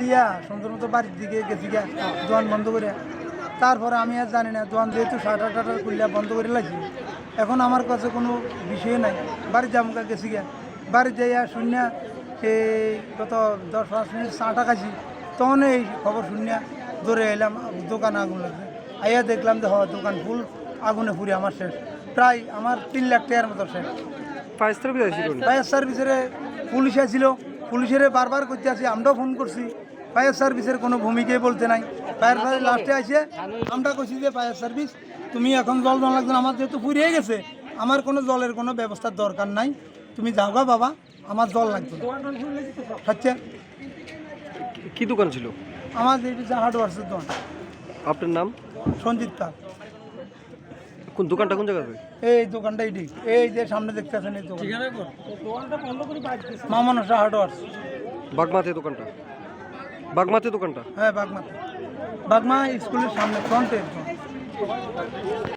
দিয়া সুন্দর মতো বাড়ির দিকে গেছি গিয়া দোকান বন্ধ করে। তারপরে আমি আর জানি না দোকান যেহেতু শাটার টাটার খুললে বন্ধ করে লাগছি এখন আমার কাছে কোনো বিষয় নাই। বাড়ি জামকা গেছি গিয়া বাড়ি যাইয়া শূন্য এই কত দশ পাঁচ মিনিট চাটা খাইছি তখন এই খবর শূন্য দৌড়ে এলাম দোকান আগুন লাগছে। আইয়া দেখলাম যে হ দোকান ফুল আগুনে পুড়ে আমার শেষ। প্রায় আমার তিন লাখ টাকার মতো শেষ। ফায়ার সার্ভিস ফায়ার সার্ভিসের পুলিশ আসছিল পুলিশের বারবার করতে আসি আমরাও ফোন করছি। ফায়ার সার্ভিসের কোনো ভূমিকাই বলতে নাই। ফায়ার সার্ভিস লাস্টে আসে আমরা কইছি যে ফায়ার সার্ভিস তুমি এখন জল জল লাগবে না, আমার যেহেতু ফুরিয়ে গেছে আমার কোনো জলের কোনো ব্যবস্থার দরকার নাই। তুমি যাও গা বাবা আমার জল লাগবে হচ্ছে? কি দোকান ছিল? আমার হার্ডওয়ার্সের দোকান। আপনার নাম? সঞ্জিত পাল। কোন দোকানটা কোন জায়গায় এই দোকানটা এটি এই যে সামনে দেখতে আছেন এই দোকান মামানসা হার্ডওয়ার্স বাগমাতে দোকানটা। বাগমাতে দোকানটা? হ্যাঁ বাগমা বাগমা স্কুলের সামনে ফ্রন্টে